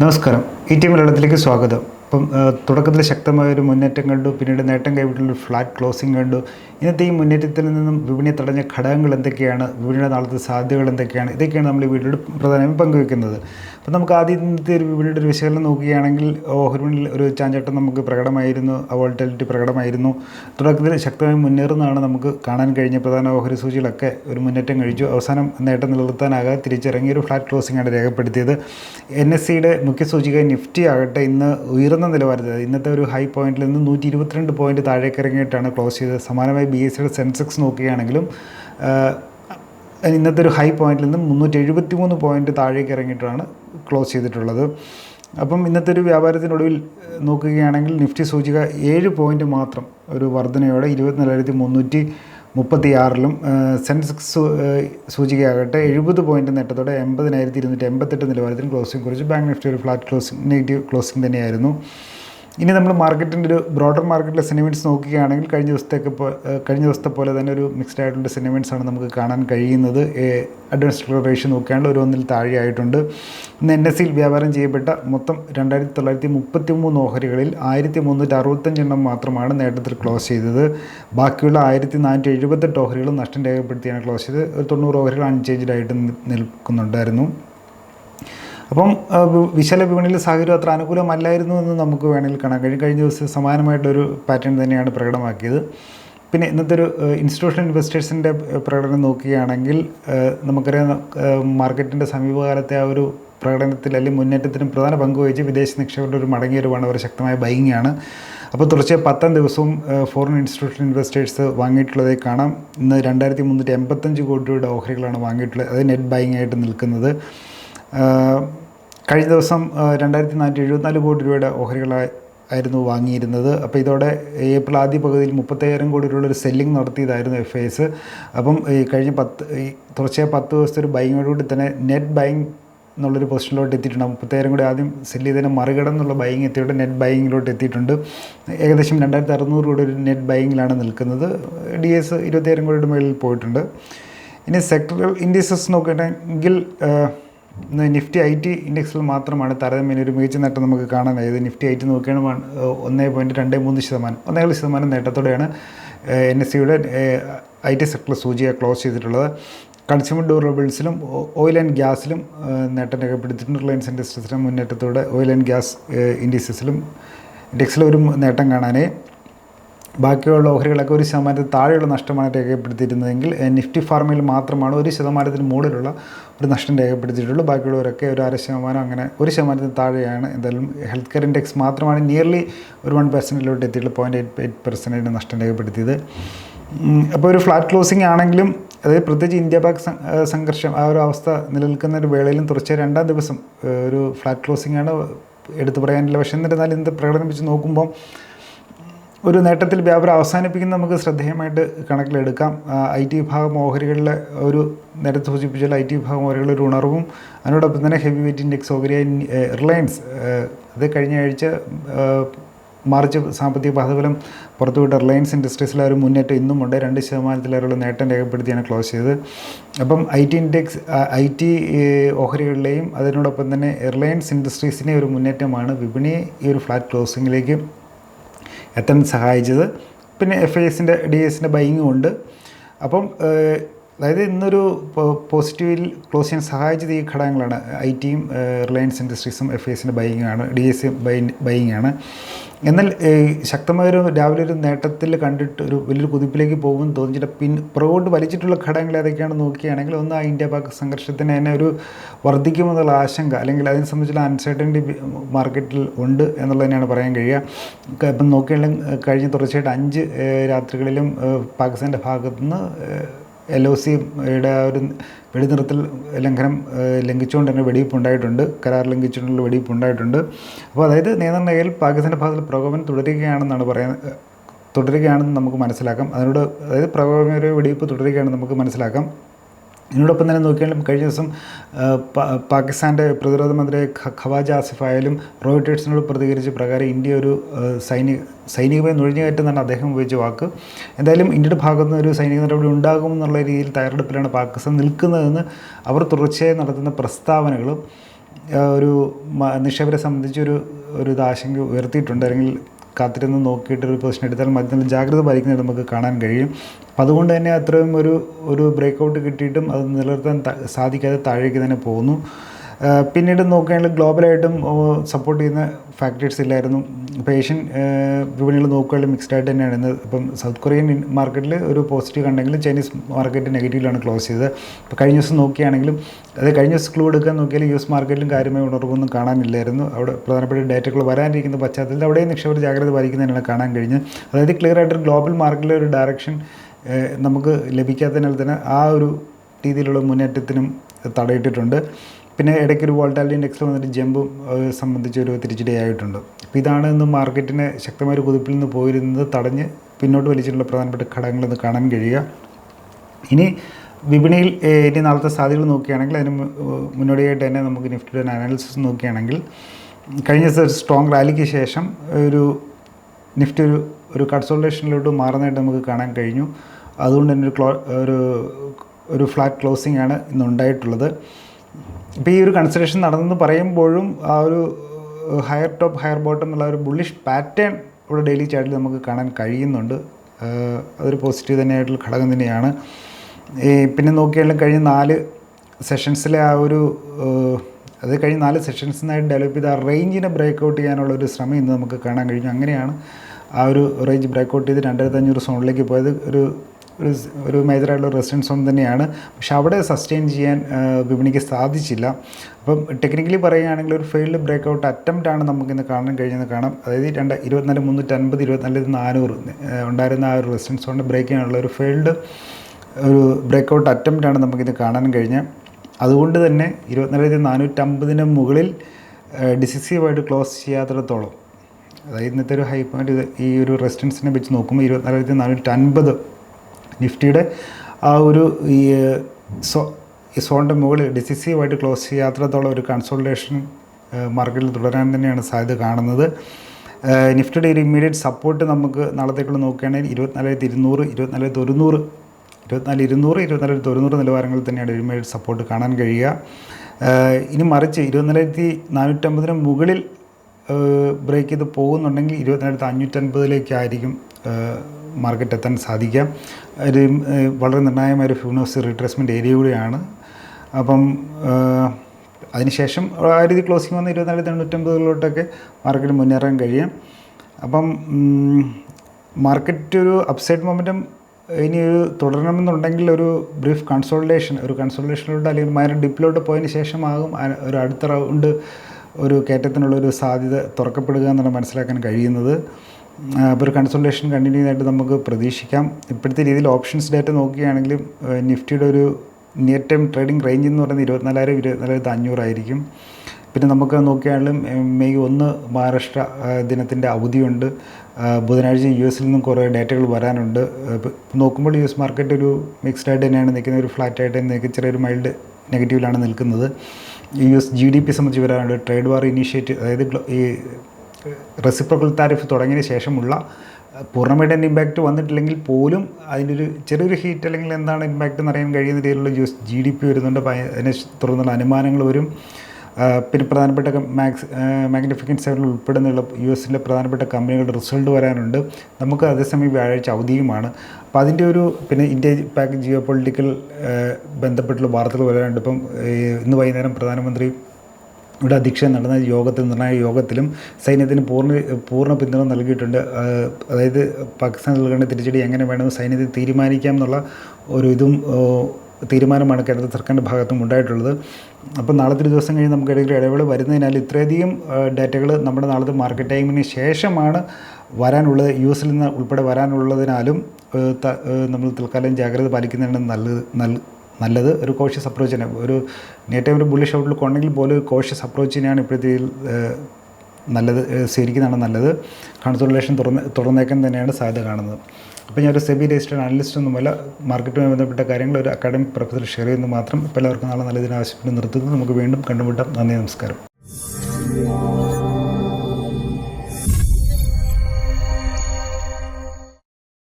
നമസ്കാരം. ഈ ടി മലയാളത്തിലേക്ക് സ്വാഗതം. ഇപ്പം തുടക്കത്തിൽ ശക്തമായ ഒരു മുന്നേറ്റം കണ്ടു പിന്നീട് നേട്ടം കൈവിട്ടുള്ള ഫ്ലാറ്റ് ക്ലോസിംഗ് കണ്ടു. ഇന്നത്തെ ഈ മുന്നേറ്റത്തിൽ നിന്നും വിപണിയെ തടഞ്ഞ ഘടകങ്ങൾ എന്തൊക്കെയാണ്? വിപണിയുടെ നാളത്തെ സാധ്യതകൾ എന്തൊക്കെയാണ്? ഇതൊക്കെയാണ് നമ്മൾ ഈ വീഡിയോയിൽ പ്രധാനമായും പങ്കുവെക്കുന്നത്. അപ്പം നമുക്ക് ആദ്യം ഇന്നത്തെ ഒരു വിപണിയുടെ ഒരു വിശകലനം നോക്കുകയാണെങ്കിൽ ഓഹരിമണിൽ ഒരു ചാഞ്ചട്ടം നമുക്ക് പ്രകടമായിരുന്നു വോൾട്ടാലിറ്റി പ്രകടമായിരുന്നു. തുടക്കത്തിൽ ശക്തമായി മുന്നേറുന്നതാണ് നമുക്ക് കാണാൻ കഴിഞ്ഞ പ്രധാന ഓഹരി സൂചികളൊക്കെ ഒരു മുന്നേറ്റം കഴിച്ചു. അവസാനം നേട്ടം നിലനിർത്താനാകാതെ തിരിച്ചിറങ്ങി ഒരു ഫ്ലാറ്റ് ആണ് രേഖപ്പെടുത്തിയത്. എൻ എസ് സിയുടെ മുഖ്യ സൂചിക നിഫ്റ്റി ആകട്ടെ ഇന്ന് ഉയർന്ന നിലവാരത്തിൽ ഇന്നത്തെ ഒരു ഹൈ പോയിന്റിൽ നിന്ന് നൂറ്റി ഇരുപത്തിരണ്ട് പോയിന്റ് താഴേക്കിറങ്ങിയിട്ടാണ് ക്ലോസ് ചെയ്തത്. സമാനമായി ബി എസ് സിയുടെ സെൻസെക്സ് നോക്കുകയാണെങ്കിലും ഇന്നത്തെ ഒരു ഹൈ പോയിന്റിൽ നിന്ന് മുന്നൂറ്റി എഴുപത്തി മൂന്ന് പോയിന്റ് താഴേക്ക് ഇറങ്ങിയിട്ടാണ് ക്ലോസ് ചെയ്തിട്ടുള്ളത്. അപ്പം ഇന്നത്തെ ഒരു വ്യാപാരത്തിനൊടുവിൽ നോക്കുകയാണെങ്കിൽ നിഫ്റ്റി സൂചിക ഏഴ് പോയിന്റ് മാത്രം ഒരു വർധനയോടെ ഇരുപത്തിനാലായിരത്തി മുന്നൂറ്റി മുപ്പത്തി ആറിലും സെൻസെക്സ് സൂചികയാകട്ടെ എഴുപത് പോയിന്റ് നേട്ടത്തോടെ എൺപതിനായിരത്തി ഇരുന്നൂറ്റി എൺപത്തെട്ട് നിലവാരത്തിൽ ക്ലോസിംഗ് കുറിച്ച് ബാങ്ക് നിഫ്റ്റി ഒരു ഫ്ലാറ്റ് ക്ലോസിംഗ് നെഗറ്റീവ് ക്ലോസിംഗ് തന്നെയായിരുന്നു. ഇനി നമ്മൾ മാർക്കറ്റിന്റെ ഒരു ബ്രോഡർ മാർക്കറ്റിലെ സെനിമെന്റ്സ് നോക്കുകയാണെങ്കിൽ കഴിഞ്ഞ ദിവസത്തേക്ക് കഴിഞ്ഞ ദിവസത്തെ പോലെ തന്നെ ഒരു മിക്സ്ഡ് ആയിട്ടുള്ള സെനിമെന്റ്സ് ആണ് നമുക്ക് കാണാൻ കഴിയുന്നത്. അഡ്വാൻസ് റേഷ്യോ നോക്കുകയാണെങ്കിൽ ഒരു ഒന്നിൽ താഴെയായിട്ടുണ്ട് ഇന്ന് എൻ എസ് സിയിൽ വ്യാപാരം ചെയ്യപ്പെട്ട മൊത്തം രണ്ടായിരത്തി തൊള്ളായിരത്തി മുപ്പത്തി മൂന്ന് ഓഹരികളിൽ ആയിരത്തി മുന്നൂറ്റി അറുപത്തഞ്ചെണ്ണം മാത്രമാണ് നേട്ടത്തിൽ ക്ലോസ് ചെയ്തത്. ബാക്കിയുള്ള ആയിരത്തി നാനൂറ്റി എഴുപത്തെട്ട് ഓഹരികളും നഷ്ടം രേഖപ്പെടുത്തിയാണ് ക്ലോസ് ചെയ്തത്. തൊണ്ണൂറ് ഓഹരികൾ അൺചേഞ്ച്ഡ് ആയിട്ട് നിൽക്കുന്നുണ്ടായിരുന്നു. അപ്പം വിശാല വിപണിയിൽ സാഹചര്യം അത്ര അനുകൂലമല്ലായിരുന്നു എന്ന് നമുക്ക് വേണമെങ്കിൽ കാണാം. കഴിഞ്ഞ കഴിഞ്ഞ ദിവസം സമാനമായിട്ടൊരു പാറ്റേൺ തന്നെയാണ് പ്രകടമാക്കിയത്. പിന്നെ ഇന്നത്തെ ഒരു ഇൻസ്റ്റിറ്റ്യൂഷണൽ ഇൻവെസ്റ്റേഴ്സിന്റെ പ്രകടനം നോക്കുകയാണെങ്കിൽ നമുക്കറിയാം മാർക്കറ്റിന്റെ സമീപകാലത്തെ ആ ഒരു പ്രകടനത്തിൽ അല്ലെങ്കിൽ മുന്നേറ്റത്തിനും പ്രധാന പങ്ക് വഹിച്ച് വിദേശ നിക്ഷേപരുടെ ഒരു മടങ്ങിയൊരുവാണ് അവർ ശക്തമായ ബൈങ് ആണ്. അപ്പോൾ തുടർച്ചയായി പത്താം ദിവസവും ഫോറിൻ ഇൻസ്റ്റിറ്റ്യൂഷണൽ ഇൻവെസ്റ്റേഴ്സ് വാങ്ങിയിട്ടുള്ളതായി കാണാം. ഇന്ന് രണ്ടായിരത്തി മുന്നൂറ്റി എൺപത്തഞ്ച് കോടി രൂപയുടെ ഓഹരികളാണ് വാങ്ങിയിട്ടുള്ളത്. അത് നെറ്റ് ബൈങ് ആയിട്ട് നിൽക്കുന്നത്. കഴിഞ്ഞ ദിവസം രണ്ടായിരത്തി നാനൂറ്റി എഴുപത്തിനാല് കോടി രൂപയുടെ ഓഹരികളായി ആയിരുന്നു വാങ്ങിയിരുന്നത്. അപ്പോൾ ഇതോടെ ഏപ്രിൽ ആദ്യ പകുതിയിൽ മുപ്പത്തയ്യായിരം കോടി രൂപയുടെ ഒരു സെല്ലിംഗ് നടത്തിയതായിരുന്നു എഫ് ഐസ് അപ്പം ഈ കഴിഞ്ഞ പത്ത് ഈ തുടർച്ചയായ പത്ത് ദിവസത്തെ ഒരു ബൈങ്ങോടുകൂടി തന്നെ നെറ്റ് ബൈങ് എന്നുള്ളൊരു പൊസിഷനിലോട്ട് എത്തിയിട്ടുണ്ട്. മുപ്പത്തയ്യായിരം കൂടി ആദ്യം സെല്ല് ചെയ്തതിനെ മറികടന്നുള്ള ബൈങ് എത്തിയിട്ട് നെറ്റ് ബൈങ്ങിലോട്ട് എത്തിയിട്ടുണ്ട്. ഏകദേശം രണ്ടായിരത്തി അറുന്നൂറ് കോടി ഒരു നെറ്റ് ബൈങ്ങിലാണ് നിൽക്കുന്നത്. ഡി എസ് ഇരുപത്തയ്യായിരം കോടിയുടെ മുകളിൽ പോയിട്ടുണ്ട്. ഇനി സെക്ടറൽ ഇൻഡീസസ് നോക്കുകയാണെങ്കിൽ ആഹ്, ഇന്ന് നിഫ്റ്റി ഐ ടി ഇൻഡെക്സിൽ മാത്രമാണ് താരതമ്യേന ഒരു മികച്ച നേട്ടം നമുക്ക് കാണാൻ കാണാനായത് നിഫ്റ്റി ഐ ടി നോക്കുകയാണ് ഒന്നേ പോയിന്റ് രണ്ട് മൂന്ന് ശതമാനം ഒന്നേകാൽ ശതമാനം നേട്ടത്തോടെയാണ് എൻ എസ് സിയുടെ ഐ ടി സെക്ടർ സൂചിക ക്ലോസ് ചെയ്തിട്ടുള്ളത്. കൺസ്യൂമർ ഡ്യൂറബിൾസിലും ഓയിൽ ആൻഡ് ഗ്യാസിലും നേട്ടം രേഖപ്പെടുത്തിയിട്ടുണ്ട്. റിലയൻസ് ഇൻഡസ്ട്രീസിലും മുന്നേറ്റത്തോടെ ഓയിൽ ആൻഡ് ഗ്യാസ് ഇൻഡസ്ട്രീസിലും ഇൻഡെക്സിലും ഒരു നേട്ടം കാണാനേ ബാക്കിയുള്ള ഓഹരികളൊക്കെ ഒരു ശതമാനത്തിൽ താഴെയുള്ള നഷ്ടമാണ് രേഖപ്പെടുത്തിയിരുന്നതെങ്കിൽ നിഫ്റ്റി ഫാർമിൽ മാത്രമാണ് ഒരു ശതമാനത്തിന് മുകളിലുള്ള ഒരു നഷ്ടം രേഖപ്പെടുത്തിയിട്ടുള്ളൂ. ബാക്കിയുള്ളവരൊക്കെ ഒരു അര ശതമാനം അങ്ങനെ ഒരു ശതമാനത്തിന് താഴെയാണ്. എന്തായാലും ഹെൽത്ത് കെയർ ഇൻഡെക്സ് മാത്രമാണ് നിയർലി ഒരു വൺ പെർസെന്റിലോട്ട് എത്തിയിട്ടുള്ള പോയിന്റ് എയ്റ്റ് എയ്റ്റ് പെർസെന്റേജ് നഷ്ടം രേഖപ്പെടുത്തിയത്. അപ്പോൾ ഒരു ഫ്ലാറ്റ് ക്ലോസിംഗ് ആണെങ്കിലും അതായത് പ്രത്യേകിച്ച് ഇന്ത്യ പാക് സംഘർഷം ആ ഒരു അവസ്ഥ നിലനിൽക്കുന്ന ഒരു വേളയിലും തുടർച്ച രണ്ടാം ദിവസം ഒരു ഫ്ലാറ്റ് ക്ലോസിംഗ് ആണ് എടുത്തു പറയാനില്ല പക്ഷേ എന്നിരുന്നാലും ഇന്ന് പ്രകടനം വെച്ച് നോക്കുമ്പോൾ ഒരു നേട്ടത്തിൽ വ്യാപാരം അവസാനിപ്പിക്കുന്ന നമുക്ക് ശ്രദ്ധേയമായിട്ട് കണക്കിലെടുക്കാം. ഐ ടി വിഭാഗം ഓഹരികളിലെ ഒരു നേരത്തെ സൂചിപ്പിച്ചാൽ ഐ ടി വിഭാഗം ഓഹരികളുടെ ഒരു ഉണർവും അതിനോടൊപ്പം തന്നെ ഹെവി വെയിറ്റ് ഇൻഡെക്സ് ഓഹരിയായ റിലയൻസ് അത് കഴിഞ്ഞ ആഴ്ച മാർച്ച് സാമ്പത്തിക പാതഫലം പുറത്തുവിട്ട റിലയൻസ് ഇൻഡസ്ട്രീസിലെ ഒരു മുന്നേറ്റം ഇന്നുമുണ്ട്. രണ്ട് ശതമാനത്തിലേറെയുള്ള നേട്ടം രേഖപ്പെടുത്തിയാണ് ക്ലോസ് ചെയ്തത്. അപ്പം I T index I T ഓഹരികളിലെയും അതിനോടൊപ്പം തന്നെ റിലയൻസ് ഇൻഡസ്ട്രീസിനെ ഒരു മുന്നേറ്റമാണ്. വിപണിയെ ഈ ഒരു ഫ്ലാറ്റ് ക്ലോസിങ്ങിലേക്ക് എത്താൻ സഹായിച്ചത്. പിന്നെ എഫ് ഐ എസിന്റെ ഡി എസിന്റെ ബൈങ്ങും ഉണ്ട്. അപ്പം അതായത് ഇന്നൊരു പോസിറ്റീവിൽ ക്ലോസ് ചെയ്യാൻ സഹായിച്ചത് ഈ ഘടകങ്ങളാണ്. ഐ ടിയും റിലയൻസ് ഇൻഡസ്ട്രീസും എഫ് ഐ എസിന്റെ ബൈങ്ങാണ് ഡി എസ് ബൈ ബൈങ്ങാണ് എന്നാൽ ശക്തമായൊരു രാവിലെ ഒരു നേട്ടത്തിൽ കണ്ടിട്ട് ഒരു വലിയൊരു കുതിപ്പിലേക്ക് പോകുമെന്ന് തോന്നിച്ചിട്ട് പിൻ പുറകോട്ട് വലിച്ചിട്ടുള്ള ഘടകങ്ങൾ ഏതൊക്കെയാണെന്ന് നോക്കുകയാണെങ്കിൽ ഒന്ന് ആ ഇന്ത്യ പാക് സംഘർഷത്തിന് തന്നെ ഒരു വർദ്ധിക്കുമെന്നുള്ള ആശങ്ക അല്ലെങ്കിൽ അതിനെ സംബന്ധിച്ചുള്ള അൺസർട്ടനിറ്റി മാർക്കറ്റിൽ ഉണ്ട് എന്നുള്ളത് തന്നെയാണ് പറയാൻ കഴിയുക. ഇപ്പം നോക്കുകയാണെങ്കിൽ കഴിഞ്ഞ തുടർച്ചയായിട്ട് അഞ്ച് രാത്രികളിലും പാകിസ്ഥാന്റെ ഭാഗത്തുനിന്ന് എൽ ഒ സിയുടെ ആ ഒരു വെടിനിർത്തൽ ലംഘനം ലംഘിച്ചുകൊണ്ട് തന്നെ വെടിവെപ്പ് ഉണ്ടായിട്ടുണ്ട്. കരാർ ലംഘിച്ചുകൊണ്ടുള്ള വെടിവെപ്പ് ഉണ്ടായിട്ടുണ്ട്. അപ്പോൾ അതായത് നിയന്ത്രണ രേഖയിൽ പാകിസ്ഥാന്റെ ഭാഗത്തിൽ പ്രകോപനം തുടരുകയാണെന്നാണ് പറയുന്നത് തുടരുകയാണെന്ന് നമുക്ക് മനസ്സിലാക്കാം. അതിനോട് അതായത് പ്രകോപന വെടിവെപ്പ് തുടരുകയാണെന്ന് നമുക്ക് മനസ്സിലാക്കാം. ഇതിനോടൊപ്പം തന്നെ നോക്കിയാലും കഴിഞ്ഞ ദിവസം പാകിസ്ഥാന്റെ പ്രതിരോധ മന്ത്രി ഖവാജ് ആസിഫ് ആയാലും റോയിട്ടേഴ്സിനോട് പ്രതികരിച്ച പ്രകാരം ഇന്ത്യ ഒരു സൈനിക സൈനികമായി നുഴഞ്ഞുകയറ്റെന്നാണ് അദ്ദേഹം ഉപയോഗിച്ച വാക്ക്. എന്തായാലും ഇന്ത്യയുടെ ഭാഗത്തു നിന്ന് ഒരു സൈനിക നടപടി ഉണ്ടാകും എന്നുള്ള രീതിയിൽ തയ്യാറെടുപ്പിലാണ് പാകിസ്ഥാൻ നിൽക്കുന്നതെന്ന് അവർ തുടർച്ചയായി നടത്തുന്ന പ്രസ്താവനകളും ഒരു നിക്ഷേപരെ സംബന്ധിച്ചൊരു ഒരു ആശങ്ക ഉയർത്തിയിട്ടുണ്ട്. അല്ലെങ്കിൽ കാത്തിരുന്ന് നോക്കിയിട്ട് ഒരു പൊസിഷൻ എടുത്താൽ നല്ല ജാഗ്രത പാലിക്കുന്നത് നമുക്ക് കാണാൻ കഴിയും. അപ്പം അതുകൊണ്ട് തന്നെ അത്രയും ഒരു ഒരു ബ്രേക്കൗട്ട് കിട്ടിയിട്ടും അത് നിലനിർത്താൻ സാധിക്കാതെ താഴേക്ക് തന്നെ പോകുന്നു. പിന്നീട് നോക്കുകയാണെങ്കിൽ ഗ്ലോബലായിട്ടും സപ്പോർട്ട് ചെയ്യുന്ന ഫാക്ടേഴ്സ് ഇല്ലായിരുന്നു. ഇപ്പോൾ ഏഷ്യൻ വിപണികൾ നോക്കുകയാണെങ്കിൽ മിക്സ്ഡ് ആയിട്ട് തന്നെയാണ് ഇന്ന്. ഇപ്പം സൗത്ത് കൊറിയൻ മാർക്കറ്റിൽ ഒരു പോസിറ്റീവ് കണ്ടെങ്കിലും ചൈനീസ് മാർക്കറ്റ് നെഗറ്റീവിലാണ് ക്ലോസ് ചെയ്തത്. ഇപ്പോൾ കഴിഞ്ഞ ദിവസം നോക്കുകയാണെങ്കിലും അത് കഴിഞ്ഞ ദിവസം ക്ലൂ എടുക്കാൻ നോക്കിയാൽ യു എസ് മാർക്കറ്റിലും കാര്യമായ ഉണർവൊന്നും കാണാനില്ലായിരുന്നു. അവിടെ പ്രധാനപ്പെട്ട ഡേറ്റകൾ വരാനിരിക്കുന്ന പശ്ചാത്തലത്തിൽ അവിടെയും നിക്ഷേപർ ജാഗ്രത പാലിക്കുന്നതിനാണ് കാണാൻ കഴിഞ്ഞത്. അതായത് ക്ലിയർ ആയിട്ട് ഒരു ഗ്ലോബൽ മാർക്കറ്റിലെ ഒരു ഡയറക്ഷൻ നമുക്ക് ലഭിക്കാത്തതിനാൽ തന്നെ ആ ഒരു രീതിയിലുള്ള മുന്നേറ്റത്തിനും തടയിട്ടിട്ടുണ്ട്. പിന്നെ ഇടയ്ക്ക് ഒരു വോൾട്ടാലിറ്റി ഇൻഡെക്സിൽ വന്നിട്ട് ജമ്പും സംബന്ധിച്ച് ഒരു തിരിച്ചടിയായിട്ടുണ്ട് അപ്പോൾ ഇതാണ് ഇന്ന് മാർക്കറ്റിനെ ശക്തമായ ഒരു കുതിപ്പിൽ നിന്ന് പോയിരുന്നത് തടഞ്ഞ് പിന്നോട്ട് വലിച്ചിട്ടുള്ള പ്രധാനപ്പെട്ട ഘടകങ്ങളെന്ന് കാണാൻ കഴിയുക. ഇനി വിപണിയിൽ ഇനി നാളത്തെ സാധ്യതകൾ നോക്കുകയാണെങ്കിൽ അതിന് മുന്നോടിയായിട്ട് തന്നെ നമുക്ക് നിഫ്റ്റിയുടെ അനാലിസിസ് നോക്കുകയാണെങ്കിൽ കഴിഞ്ഞ ദിവസം ഒരു സ്ട്രോങ് റാലിക്ക് ശേഷം ഒരു നിഫ്റ്റി ഒരു ഒരു കൺസോൾട്ടേഷനിലോട്ട് മാറുന്നതായിട്ട് നമുക്ക് കാണാൻ കഴിഞ്ഞു. അതുകൊണ്ട് തന്നെ ഒരു ക്ലോ ഒരു ഒരു ഫ്ലാറ്റ് ക്ലോസിംഗ് ആണ് ഇന്ന് ഉണ്ടായിട്ടുള്ളത്. ഇപ്പോൾ ഈ ഒരു കൺസിഡറേഷൻ നടന്നെന്ന് പറയുമ്പോഴും ആ ഒരു ഹയർ ടോപ്പ് ഹയർ ബോട്ടം എന്നുള്ള ഒരു ബുള്ളിഷ് പാറ്റേൺ ഇവിടെ ഡെയിലി ചാർട്ടിൽ നമുക്ക് കാണാൻ കഴിയുന്നുണ്ട്. അതൊരു പോസിറ്റീവ് തന്നെയായിട്ടുള്ള ഘടകം തന്നെയാണ്. പിന്നെ നോക്കിയാലും കഴിഞ്ഞ നാല് സെഷൻസിലെ ആ ഒരു അത് കഴിഞ്ഞ് നാല് സെഷൻസിനായിട്ട് ഡെവലപ്പ് ചെയ്ത ആ റേഞ്ചിനെ ബ്രേക്ക് ഔട്ട് ചെയ്യാനുള്ള ഒരു ശ്രമം ഇന്ന് നമുക്ക് കാണാൻ കഴിഞ്ഞു. അങ്ങനെയാണ് ആ ഒരു റേഞ്ച് ബ്രേക്ക് ഔട്ട് ചെയ്ത് രണ്ടായിരത്തി അഞ്ഞൂറ് സോണിലേക്ക് പോയത്. ഒരു ഒരു ഒരു മേജറായിട്ടുള്ള റെസിഡൻസ് സോൺ തന്നെയാണ്. പക്ഷെ അവിടെ സസ്റ്റെയിൻ ചെയ്യാൻ വിപണിക്ക് സാധിച്ചില്ല. അപ്പം ടെക്നിക്കലി പറയുകയാണെങ്കിൽ ഒരു ഫെയിൽഡ് ബ്രേക്ക് ഔട്ട് അറ്റംപ്റ്റ് ആണ് നമുക്കിന്ന് കാണാൻ കഴിഞ്ഞത് കാണാം. അതായത് രണ്ട് ഇരുപത്തിനാല് മുന്നൂറ്റി അൻപത് ഇരുപത്തിനാല് നാനൂറ് ഉണ്ടായിരുന്ന ആ ഒരു റെസിഡൻസ് സോണിനെ ബ്രേക്ക് ചെയ്യാനുള്ള ഒരു ഫെയിൽഡ് ഒരു ബ്രേക്ക് ഔട്ട് അറ്റംപ്റ്റ് ആണ് നമുക്കിന്ന് കാണാൻ കഴിഞ്ഞത് അതുകൊണ്ട് തന്നെ ഇരുപത്തിനാലായിരത്തി നാനൂറ്റമ്പതിന് മുകളിൽ ഡിസിസീവായിട്ട് ക്ലോസ് ചെയ്യാത്തിടത്തോളം അതായത് ഇന്നത്തെ ഒരു ഹൈ പോയിന്റ് ഇത് ഈ ഒരു റെസിഡൻസിനെ വെച്ച് നോക്കുമ്പോൾ ഇരുപത്തിനാലായിരത്തി നാനൂറ്റി അൻപത് നിഫ്റ്റിയുടെ ആ ഒരു ഈ സോ ഈ സോണിന്റെ മുകളിൽ ഡിസിസീവായിട്ട് ക്ലോസ് ചെയ്യാത്തടത്തോളം ഒരു കൺസോൾട്ടേഷൻ മാർക്കറ്റിൽ തുടരാൻ തന്നെയാണ് സാധ്യത കാണുന്നത്. നിഫ്റ്റിയുടെ ഒരു ഇമ്മീഡിയറ്റ് സപ്പോർട്ട് നമുക്ക് നാളത്തേക്കുള്ള നോക്കുകയാണെങ്കിൽ ഇരുപത്തിനാലായിരത്തി ഇരുന്നൂറ് ഇരുപത്തിനാലായിരത്തി ഒരുന്നൂറ് ഇരുപത്തിനാല് ഇരുന്നൂറ് ഇരുപത്തിനാലായിരത്തി ഒരുന്നൂറ് നിലവാരങ്ങളിൽ തന്നെയാണ് ഇമ്മീഡിയറ്റ് സപ്പോർട്ട് കാണാൻ കഴിയുക. ഇനി മറിച്ച് ഇരുപത്തിനാലായിരത്തി നാനൂറ്റമ്പതിന് മുകളിൽ ബ്രേക്ക് ചെയ്ത് പോകുന്നുണ്ടെങ്കിൽ ഇരുപത്തിനായിരത്തി അഞ്ഞൂറ്റൻപതിലേക്കായിരിക്കും മാർക്കറ്റ് എത്താൻ സാധിക്കാം. ഒരു വളരെ നിർണായകമായ ഒരു ഫ്യൂണോസ് റീട്രേസ്മെന്റ് ഏരിയ കൂടിയാണ്. അപ്പം അതിനുശേഷം ആ രീതി ക്ലോസിംഗ് വന്ന് ഇരുപത്തിനാല് തൊണ്ണൂറ്റമ്പതുകളിലോട്ടൊക്കെ മാർക്കറ്റ് മുന്നേറാൻ കഴിയും. അപ്പം മാർക്കറ്റ് ഒരു അപ്സൈഡ് മൊമെന്റം ഇനി ഒരു തുടരണമെന്നുണ്ടെങ്കിൽ ഒരു ബ്രീഫ് കൺസോൾട്ടേഷൻ ഒരു കൺസോൾട്ടേഷനിലോട്ട് അല്ലെങ്കിൽ മൈനർ ഡിപ്പിലോട്ട് പോയതിന് ശേഷമാകും ഒരു അടുത്ത റൗണ്ട് ഒരു കയറ്റത്തിനുള്ള ഒരു സാധ്യത തുറക്കപ്പെടുക എന്നാണ് മനസ്സിലാക്കാൻ കഴിയുന്നത്. അപ്പോൾ ഒരു കൺസൾട്ടേഷൻ കണ്ടിന്യൂ ആയിട്ട് നമുക്ക് പ്രതീക്ഷിക്കാം. ഇപ്പോഴത്തെ രീതിയിൽ ഓപ്ഷൻസ് ഡേറ്റ നോക്കുകയാണെങ്കിലും നിഫ്റ്റിയുടെ ഒരു നിയർ ടൈം ട്രേഡിംഗ് റേഞ്ച് എന്ന് പറയുന്നത് ഇരുപത്തിനാലായിരം ഇരുപത്തിനാലായിരത്തി അഞ്ഞൂറായിരിക്കും. പിന്നെ നമുക്ക് നോക്കുകയാണെങ്കിലും മെയ് ഒന്ന് മഹാരാഷ്ട്ര ദിനത്തിന്റെ അവധിയുണ്ട്. ബുധനാഴ്ച യു എസിൽ നിന്നും കുറേ ഡേറ്റകൾ വരാനുണ്ട്. നോക്കുമ്പോൾ യു എസ് മാർക്കറ്റ് ഒരു മിക്സ്ഡ് ആയിട്ട് തന്നെയാണ് നിൽക്കുന്നത്. ഒരു ഫ്ലാറ്റ് ആയിട്ട് നിൽക്കുക ചെറിയൊരു മൈൽഡ് നെഗറ്റീവിലാണ് നിൽക്കുന്നത്. U S G D P സംബന്ധിച്ച് വരാനുണ്ട് ട്രേഡ് വാർ ഇനീഷ്യേറ്റീവ് അതായത് ഈ റെസിപ്രോക്കൽ താരിഫ് തുടങ്ങിയ ശേഷമുള്ള പൂർണമായിട്ട് അതിന്റെ ഇമ്പാക്റ്റ് വന്നിട്ടില്ലെങ്കിൽ പോലും അതിന്റെ ഒരു ചെറിയൊരു ഹീറ്റ് അല്ലെങ്കിൽ എന്താണ് ഇമ്പാക്റ്റ് എന്ന് അറിയാൻ കഴിയുന്ന രീതിയിലുള്ള ജ്യൂസ് ജി ഡി പി വരുന്നുണ്ട്. അതിനെ തുടർന്നുള്ള അനുമാനങ്ങൾ വരും. പിന്നെ പ്രധാനപ്പെട്ട മാക്സ് മാഗ്നിഫിക്കൻ സെവനിൽ ഉൾപ്പെടുന്നുള്ള യു എസിലെ പ്രധാനപ്പെട്ട കമ്പനികളുടെ റിസൾട്ട് വരാനുണ്ട്. നമുക്ക് അതേസമയം വ്യാഴാഴ്ച അവധിയുമാണ്. അപ്പോൾ അതിന്റെ ഒരു പിന്നെ ഇന്ത്യ പാക് ജിയോ പൊളിറ്റിക്കൽ ബന്ധപ്പെട്ടുള്ള വാർത്തകൾ വരാനുണ്ട്. ഇപ്പം ഇന്ന് വൈകുന്നേരം പ്രധാനമന്ത്രി ഇവിടെ അധ്യക്ഷൻ നടന്ന യോഗത്തിൽ നിർണായക യോഗത്തിലും സൈന്യത്തിന് പൂർണ പൂർണ പിന്തുണ നൽകിയിട്ടുണ്ട്. അതായത് പാകിസ്ഥാൻ നൽകേണ്ട തിരിച്ചടി എങ്ങനെ വേണമെന്ന് സൈന്യത്തെ തീരുമാനിക്കാം എന്നുള്ള ഒരു ഇതും തീരുമാനമാണ് കേരള സർക്കാരിന്റെ ഭാഗത്തും ഉണ്ടായിട്ടുള്ളത്. അപ്പോൾ നാളത്തെ ദിവസം കഴിഞ്ഞ് നമുക്ക് ഇടയിൽ ഇടവേള വരുന്നതിനാൽ ഇത്രയധികം ഡാറ്റകൾ നമ്മുടെ നാളത്തെ മാർക്കറ്റ് ടൈമിന് ശേഷമാണ് വരാനുള്ളത്. യു എസിൽ നിന്ന് ഉൾപ്പെടെ വരാനുള്ളതിനാലും നമ്മൾ തൽക്കാലം ജാഗ്രത പാലിക്കുന്നതാണ് നല്ലത് നല്ല നല്ലത് ഒരു കോഷ്യസ് അപ്രോച്ചിനെ ഒരു നേരത്തെ ഒരു ബുള്ളിഷ് ഔട്ട്ലുക്ക് ഉണ്ടെങ്കിൽ പോലും ഒരു കോഷ്യസ് അപ്രോച്ചിനെയാണ് ഇപ്പോഴത്തെ നല്ലത് സ്വീകരിക്കുന്നതാണ് നല്ലത്. കൺസൾട്ടേഷൻ തുറന്ന് തുറന്നേക്കാൻ തന്നെയാണ് സാധ്യത കാണുന്നത്. അപ്പോൾ ഞാൻ ഒരു സെബി രജിസ്റ്റേഡ് അനലിസ്റ്റ് ഒന്നുമല്ല മാർക്കറ്റുമായി ബന്ധപ്പെട്ട കാര്യങ്ങൾ ഒരു അക്കാഡമിക് പ്രൊഫസർ ഷെയർ ചെയ്യുന്നത് മാത്രം. ഇപ്പോൾ എല്ലാവർക്കും നാളെ നല്ല ആവശ്യപ്പെട്ട് നിർത്തുന്നു. നമുക്ക് വീണ്ടും കണ്ടുമുട്ടാം. നന്ദി നമസ്കാരം.